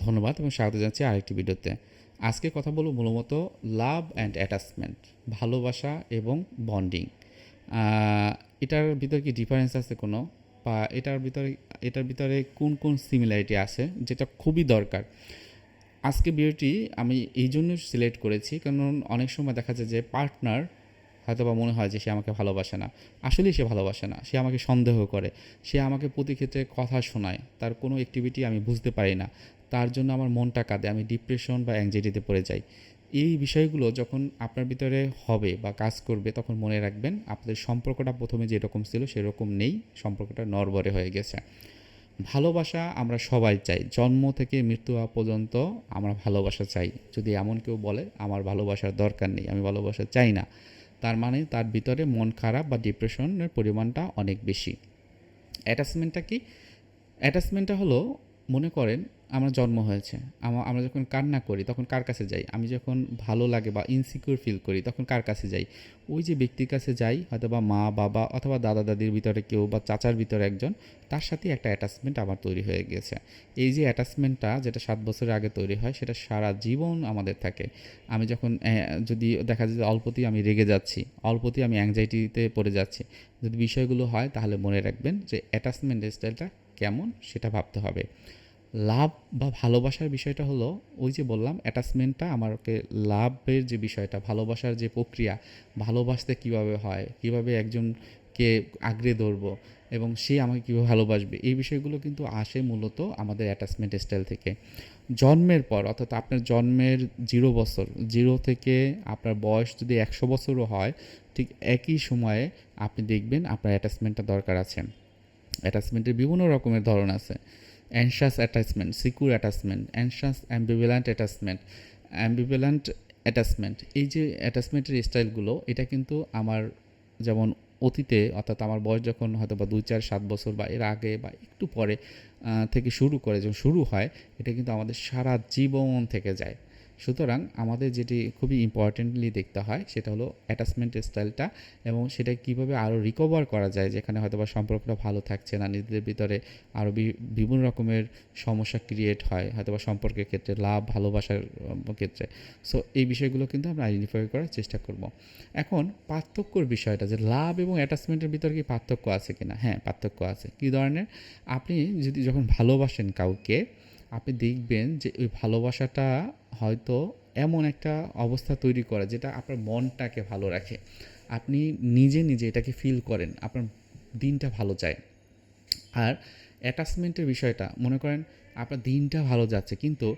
ধন্যবাদ এবং স্বাগত জানাচ্ছি আরেকটি ভিডিওতে। আজকে কথা বলব মূলত লাভ অ্যান্ড অ্যাটাচমেন্ট, ভালোবাসা এবং বন্ডিং। এটার ভিতরে কি ডিফারেন্স আছে কোনো? বা এটার ভিতরে এটার ভিতরে কোন কোন সিমিলারিটি আছে যেটা খুবই দরকার? আজকে ভিডিওটি আমি এই জন্য সিলেক্ট করেছি, কারণ অনেক সময় দেখা যায় যে পার্টনার হয়তো বা মনে হয় যে সে আমাকে ভালোবাসে না। আসলেই সে ভালোবাসে না। সে আমাকে সন্দেহ করে। সে আমাকে প্রতি ক্ষেত্রে কথা শোনায়। তার কোনো অ্যাক্টিভিটি আমি বুঝতে পারি না। তার জন্য আমার মনটা কাঁদে। আমি ডিপ্রেশন বা অ্যাংজাইটিতে পড়ে যাই। এই বিষয়গুলো যখন আপনার ভিতরে হবে বা কাজ করবে, তখন মনে রাখবেন আপনাদের সম্পর্কটা প্রথমে যেরকম ছিল, সেরকম নেই। সম্পর্কটা নরবরে হয়ে গেছে। ভালোবাসা আমরা সবাই চাই। জন্ম থেকে মৃত্যু হওয়া পর্যন্ত আমরা ভালোবাসা চাই। যদি এমন কেউ বলে, আমার ভালোবাসার দরকার নেই। আমি ভালোবাসা চাই না। তার মানে তার ভিতরে মন খারাপ বা ডিপ্রেশনের পরিমাণটা অনেক বেশি। অ্যাটাচমেন্টটা কি? অ্যাটাচমেন্টটা হলো মনে করেন আমার জন্ম হয়েছে। আমা- আমরা যখন কান্না করি তখন কার কাছে যাই? আমি যখন ভালো লাগে বা ইনসিকিউর ফিল করি তখন কার কাছে যাই? ওই যে ব্যক্তির কাছে যাই হয়তো বা মা, বাবা অথবা দাদা দাদির ভিতরে কেউ বা চাচার ভিতরে একজন, তার সাথেই একটা অ্যাটাচমেন্ট আমার তৈরি হয়ে গেছে। এই যে অ্যাটাচমেন্টটা যেটা সাত বছরের আগে তৈরি হয় সেটা সারা জীবন আমাদের থাকে। আমি যখন যদি দেখা যায় অল্পতেই আমি রেগে যাচ্ছি, অল্পতেই আমি অ্যাংজাইটিতে পড়ে যাচ্ছি, যদি বিষয়গুলো হয় তাহলে মনে রাখবেন যে অ্যাটাচমেন্ট স্টাইলটা কেমন সেটা ভাবতে হবে। লাভ বা ভালোবাসার বিষয়টা হলো ওই যে বললাম অ্যাটাচমেন্টটা আমাকে লাভের যে বিষয়টা, ভালোবাসার যে প্রক্রিয়া, ভালোবাসতে কীভাবে হয়, কীভাবে একজনকে আঁকড়ে ধরবো এবং সে আমাকে কীভাবে ভালোবাসবে, এই বিষয়গুলো কিন্তু আসে মূলত আমাদের অ্যাটাচমেন্ট স্টাইল থেকে। জন্মের পর, অর্থাৎ আপনার জন্মের জিরো বছর জিরো থেকে আপনার বয়স যদি একশো বছরও হয়, ঠিক একই সময়ে আপনি দেখবেন আপনার অ্যাটাচমেন্টটা দরকার আছে। অ্যাটাচমেন্টের বিভিন্ন রকমের ধরন আছে। Anxious attachment secure attachment anxious ambivalent attachment ambivalent attachment এই যে অ্যাটাচমেন্টের স্টাইলগুলো এটা কিন্তু আমার যেমন অতীতে, অর্থাৎ আমার বয়স যখন হয়তো বা দুই, চার, সাত বছর বা এর আগে বা একটু পরে থেকে শুরু করে, যখন শুরু হয়, এটা কিন্তু আমাদের সারা জীবন থেকে যায়। সুতরাং আমাদের যেটি খুবই ইম্পর্টেন্টলি দেখতে হয়, সেটা হলো অ্যাটাচমেন্ট স্টাইলটা এবং সেটা কীভাবে আরও রিকভার করা যায়, যেখানে হয়তো বা সম্পর্কটা ভালো থাকছে না, নিজেদের ভিতরে আরও বিভিন্ন রকমের সমস্যা ক্রিয়েট হয় হয়তো বা সম্পর্কের ক্ষেত্রে লাভ, ভালোবাসার ক্ষেত্রে। সো এই বিষয়গুলো কিন্তু আমরা আইডেন্টিফাই করার চেষ্টা করব। এখন পার্থক্যর বিষয়টা, যে লাভ এবং অ্যাটাচমেন্টের ভিতরে কি পার্থক্য আছে কিনা? হ্যাঁ পার্থক্য আছে। কী ধরনের? আপনি যদি যখন ভালোবাসেন কাউকে আপনি দেখবেন যে ওই ভালোবাসাটা হয়তো এমন একটা অবস্থা তৈরি করে যেটা আপনার মনটাকে ভালো রাখে। আপনি নিজে নিজে এটাকে ফিল করেন, আপনার দিনটা ভালো যায়। আর অ্যাটাচমেন্টের বিষয়টা, মনে করেন আপনার দিনটা ভালো যাচ্ছে, কিন্তু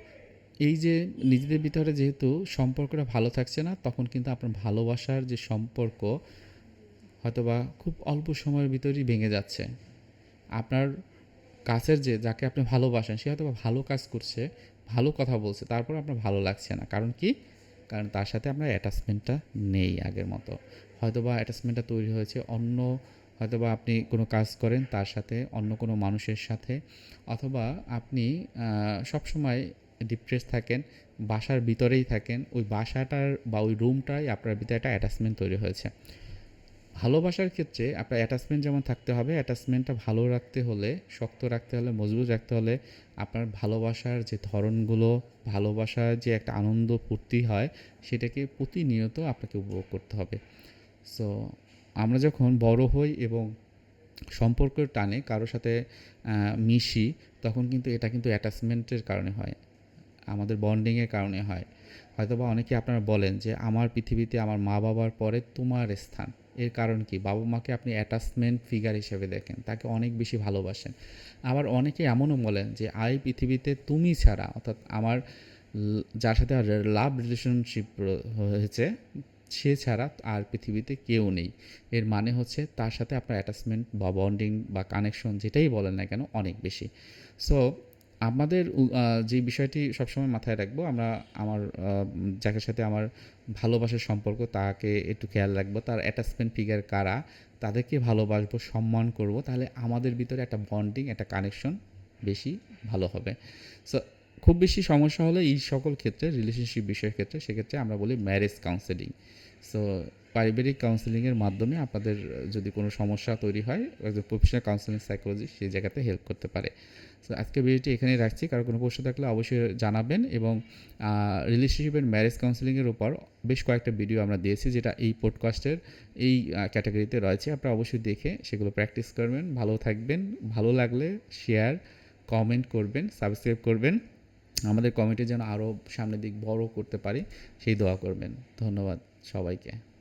এই যে নিজেদের ভিতরে যেহেতু সম্পর্কটা ভালো থাকছে না, তখন কিন্তু আপনার ভালোবাসার যে সম্পর্ক হয়তোবা খুব অল্প সময়ের ভিতরেই ভেঙে যাচ্ছে। আপনার কাছের যে, যাকে আপনি ভালোবাসেন, সে হয়তো ভালো কাজ করছে, ভালো কথা বলছে, তারপর আপনার ভালো লাগছে না। কারণ কি? কারণ তার সাথে আপনার অ্যাটাচমেন্টটা নেই আগের মতো। হয়তো বা অ্যাটাচমেন্টটা তৈরি হয়েছে অন্য হয়তো বা আপনি কোনো কাজ করেন তার সাথে, অন্য কোনো মানুষের সাথে, অথবা আপনি সব সময় ডিপ্রেস থাকেন, বাসার ভিতরেই থাকেন, ওই বাসাটার বা ওই রুমটাই আপনার ভিতরে একটা অ্যাটাচমেন্ট তৈরি হয়েছে। ভালোবাসার ক্ষেত্রে আপনার অ্যাটাচমেন্ট যেমন থাকতে হবে অ্যাটাচমেন্টটা ভালো রাখতে হলে, শক্ত রাখতে হলে, মজবুত রাখতে হলে আপনার ভালোবাসার যে ধরনগুলো, ভালোবাসার যে একটা আনন্দ ফুর্তি হয়, সেটাকে প্রতিনিয়ত আপনাকে উপভোগ করতে হবে। সো আমরা যখন বড় হই এবং সম্পর্কের টানে কারোর সাথে মিশি, তখন কিন্তু এটা কিন্তু অ্যাটাচমেন্টের কারণে হয়, আমাদের বন্ডিংয়ের কারণে হয়। হয়তোবা অনেকে আপনারা বলেন যে, আমার পৃথিবীতে আমার মা বাবার পরে তোমার স্থান। এর কারণ কি? বাবা মাকে আপনি অ্যাটাচমেন্ট ফিগার হিসেবে দেখেন, তাকে অনেক বেশি ভালোবাসেন। আবার অনেকে এমনও বলেন যে, আই, পৃথিবীতে তুমি ছাড়া। অর্থাৎ আমার যার সাথে লাভ রিলেশনশিপ হয়েছে, সে ছাড়া আর পৃথিবীতে কেউ নেই। এর মানে হচ্ছে তার সাথে আপনার অ্যাটাচমেন্ট বা বন্ডিং বা কানেকশন যেটাই বলেন না কেন, অনেক বেশি। সো আমাদের যে বিষয়টি সবসময় মাথায় রাখব, আমরা আমার যাকে সাথে আমার ভালোবাসার সম্পর্ক, তাকে একটু খেয়াল রাখব, তার অ্যাটাচমেন্ট ফিগার কারা, তাদেরকে ভালোবাসবো, সম্মান করব, তাহলে আমাদের ভিতরে একটা বন্ডিং একটা কানেকশন বেশি ভালো হবে। সো খুব বেশি সমস্যা হলে এই সকল ক্ষেত্রে রিলেশনশিপ বিষয়ের ক্ষেত্রে, সেক্ষেত্রে আমরা বলি ম্যারেজ কাউন্সেলিং সো পারিবারিক কাউন্সেলিংয়ের মাধ্যমে আপনাদের যদি কোনো সমস্যা তৈরি হয়, একজন প্রফেশনাল কাউন্সেলিং সাইকোলজিস্ট সেই জায়গাতে হেল্প করতে পারে। সো আজকে ভিডিওটি এখানেই রাখছি। কারও কোনো প্রশ্ন থাকলে অবশ্যই জানাবেন এবং রিলেশনশিপ অ্যান্ড ম্যারেজ কাউন্সেলিংয়ের উপর বেশ কয়েকটা ভিডিও আমরা দিয়েছি যেটা এই পডকাস্টের এই ক্যাটাগরিতে রয়েছে। আপনারা অবশ্যই দেখে সেগুলো প্র্যাকটিস করবেন। ভালো থাকবেন। ভালো লাগলে শেয়ার কমেন্ট করবেন সাবস্ক্রাইব করবেন। আমাদের কমিটি যেন আরও সামনের দিক বড় করতে পারি, সেই দোয়া করবেন। ধন্যবাদ সবাইকে।